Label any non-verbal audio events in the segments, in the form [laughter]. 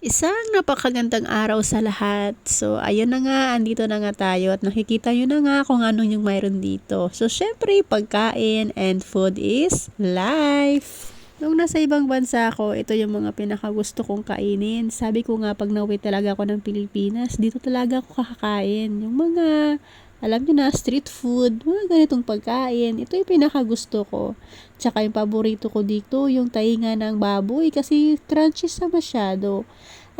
Isang napakagandang araw sa lahat. So, ayun na nga, andito na nga tayo at nakikita nyo na nga kung ano yung mayroon dito. So, syempre, pagkain and food is life. Nung nasa ibang bansa ako, ito yung mga pinakagusto kong kainin. Sabi ko nga, pag nauwi talaga ako ng Pilipinas, dito talaga ako kakakain. Yung mga alam nyo na, street food, mga ganitong pagkain. Ito yung pinakagusto ko. Tsaka yung paborito ko dito, yung tainga ng baboy kasi crunchy sa masyado.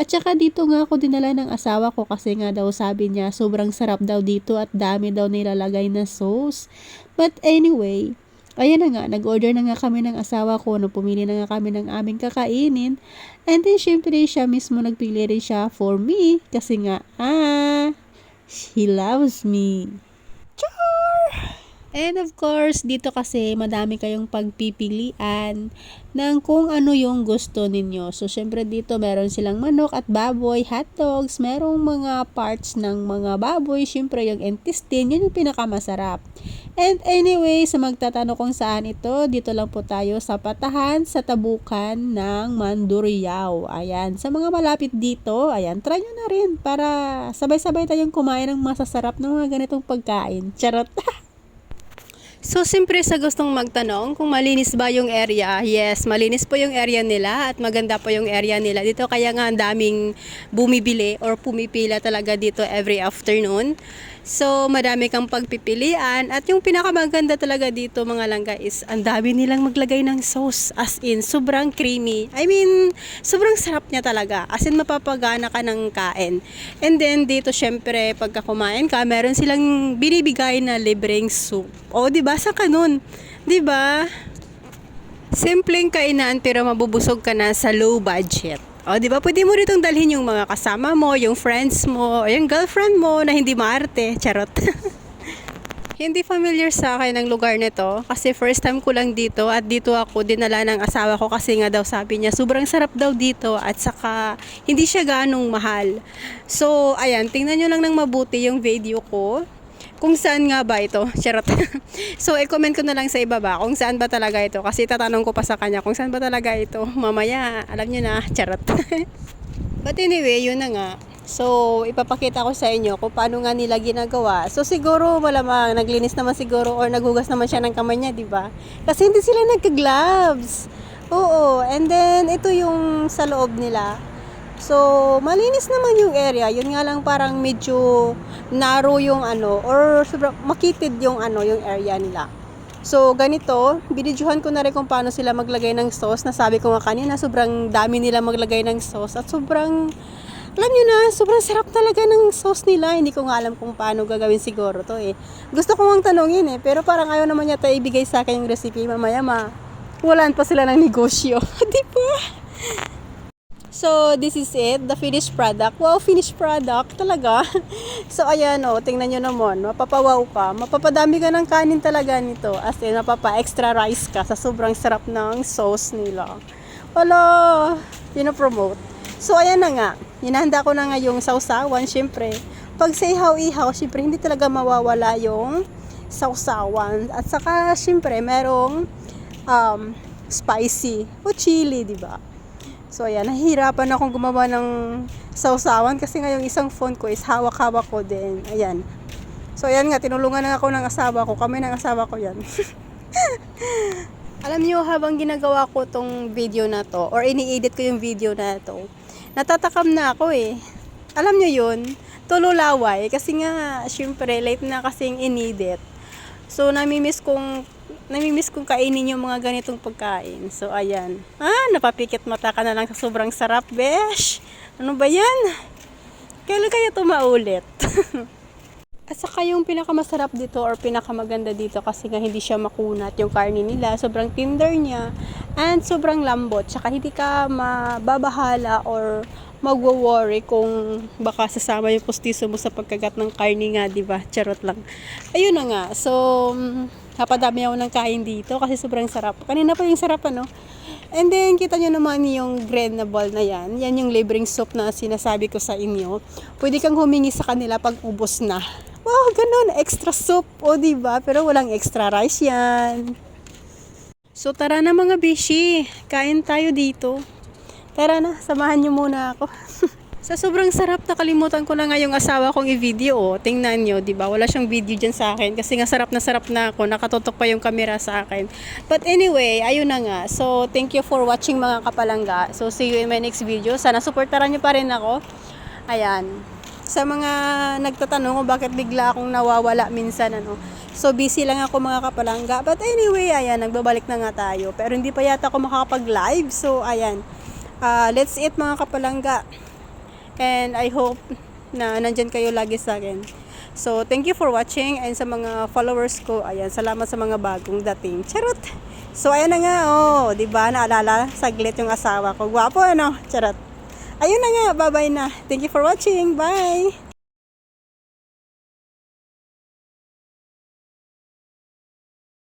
At saka dito nga ako dinala ng asawa ko kasi nga daw sabi niya sobrang sarap daw dito at dami daw nilalagay na sauce. But anyway, Ayan na nga, nag-order na nga kami ng asawa ko, no, pumili na nga kami ng aming kakainin. And then, syempre, siya mismo nagpili rin siya for me. Kasi nga, ah, He loves me. Char! And of course, dito kasi madami kayong pagpipilian ng kung ano yung gusto ninyo. So, syempre dito meron silang manok at baboy, hot dogs, merong mga parts ng mga baboy, syempre yung intestine, yun yung pinakamasarap. And anyway, sa magtatanong kung saan ito, dito lang po tayo sa patahan sa tabukan ng Mandurriao. Ayan, sa mga malapit dito, ayan, try nyo na rin para sabay-sabay tayong kumain ng masasarap ng mga ganitong pagkain. Charot! [laughs] So, siyempre sa gustong magtanong kung malinis ba yung area, yes, malinis po yung area nila at maganda po yung area nila. Dito kaya nga ang daming bumibili or pumipila talaga dito every afternoon. So, madami kang pagpipilian at yung pinakamaganda talaga dito mga langga is ang dami nilang maglagay ng sauce as in sobrang creamy. I mean, sobrang sarap niya talaga. As in mapapagana ka ng kain. And then dito syempre pagka kumain ka, meron silang binibigay na libreng soup. O, di ba? Sa kanun. Di ba? Simpleng kainan pero mabubusog ka na sa low budget. O, di ba? Pwede mo ritong dalhin yung mga kasama mo, yung friends mo, yung girlfriend mo na hindi maarte. Charot. [laughs] hindi familiar sa akin ang lugar nito kasi first time ko lang dito at dito ako dinala ng asawa ko kasi nga daw sabi niya sobrang sarap daw dito at saka hindi siya ganong mahal. So, ayan, tingnan nyo lang ng mabuti yung video ko kung saan nga ba ito. [laughs] Charot. so, i-comment ko na lang sa ibaba kung saan ba talaga ito. Kasi tatanong ko pa sa kanya kung saan ba talaga ito. [laughs] Mamaya, alam nyo na, charot. [laughs] But anyway, yun na nga. So, ipapakita ko sa inyo kung paano nga nila ginagawa. So, siguro, malamang, naglinis naman siguro or naghugas naman siya ng kamay niya, di ba? Kasi hindi sila nagka-gloves. Oo, and then, ito yung sa loob nila. So, malinis naman yung area. Yun nga lang parang medyo narrow yung ano, or sobrang makitid yung ano, yung area nila. So, ganito, binidyohan ko na rin kung paano sila maglagay ng sauce. Nasabi ko nga kanina, sobrang dami nila maglagay ng sauce. At sobrang, alam nyo na, sobrang sarap talaga ng sauce nila. Hindi ko nga alam kung paano gagawin siguro to eh. Gusto ko nga tanongin eh, pero parang ayaw naman yata ibigay sa akin yung recipe. Mamaya ma, walaan pa sila ng negosyo. [laughs] Di ba? So, this is it, the finished product. Wow, finished product talaga. [laughs] so, ayan oh, tingnan nyo naman, mapapawaw ka. Mapapadami ka ng kanin talaga nito. As in, mapapa-extra rice ka sa sobrang sarap ng sauce nila. Wala, pinopromote. So, ayan na nga. Hinahanda ko na nga yung sausawan, syempre. Pag sa ihaw-ihaw, syempre, hindi talaga mawawala yung sausawan. At saka, syempre, merong um, spicy o chili, di ba? So ayan, nahihirapan akong gumawa ng sausawan kasi nga yung isang phone ko is hawak-hawak ko din. Ayan. So ayan nga, tinulungan na ako ng asawa ko. Kami ng asawa ko yan. [laughs] Alam niyo habang ginagawa ko tong video na to or ini-edit ko yung video na to, natatakam na ako eh. Alam niyo yun, tululaway kasi nga syempre late na kasing inedit. So namimiss kong namimiss kong kainin yung mga ganitong pagkain. So, ayan. Ah, napapikit mata ka na lang sa sobrang sarap, besh. Ano ba yan? Kailan kaya ito maulit? [laughs] At saka yung pinakamasarap dito or pinakamaganda dito kasi nga hindi siya makunat yung karne nila. Sobrang tender niya and sobrang lambot. Tsaka hindi ka mababahala or magwo-worry kung baka sasama yung pustiso mo sa pagkagat ng karne nga, di ba? Charot lang. Ayun na nga. So, Napadami ako ng kain dito kasi sobrang sarap. Kanina pa yung sarap ano. And then, kita nyo naman yung ball na yan. Yan yung libreng soup na sinasabi ko sa inyo. Pwede kang humingi sa kanila pag ubos na. Wow, ganun. Extra soup. O, diba? Pero walang extra rice yan. So, tara na mga bishi. Kain tayo dito. Tara na, samahan niyo muna ako. [laughs] Sa sobrang sarap, nakalimutan ko na nga yung asawa kong i-video. Oh. Tingnan nyo, di ba? Wala siyang video dyan sa akin. Kasi nga sarap na sarap na ako. Nakatutok pa yung camera sa akin. But anyway, ayun na nga. So, thank you for watching mga kapalangga. So, see you in my next video. Sana supportaran nyo pa rin ako. Ayan. Sa mga nagtatanong kung bakit bigla akong nawawala minsan, ano. So, busy lang ako mga kapalangga. But anyway, ayan, nagbabalik na nga tayo. Pero hindi pa yata ako makakapag-live. So, ayan. Ah, let's eat mga kapalangga. And I hope na nandyan kayo lagi sa akin. So, thank you for watching and sa mga followers ko, ayan, salamat sa mga bagong dating. Charot! So, ayan na nga, oh, di ba naalala saglit yung asawa ko. Gwapo, ano? Charot. Ayun na nga, bye-bye na. Thank you for watching. Bye!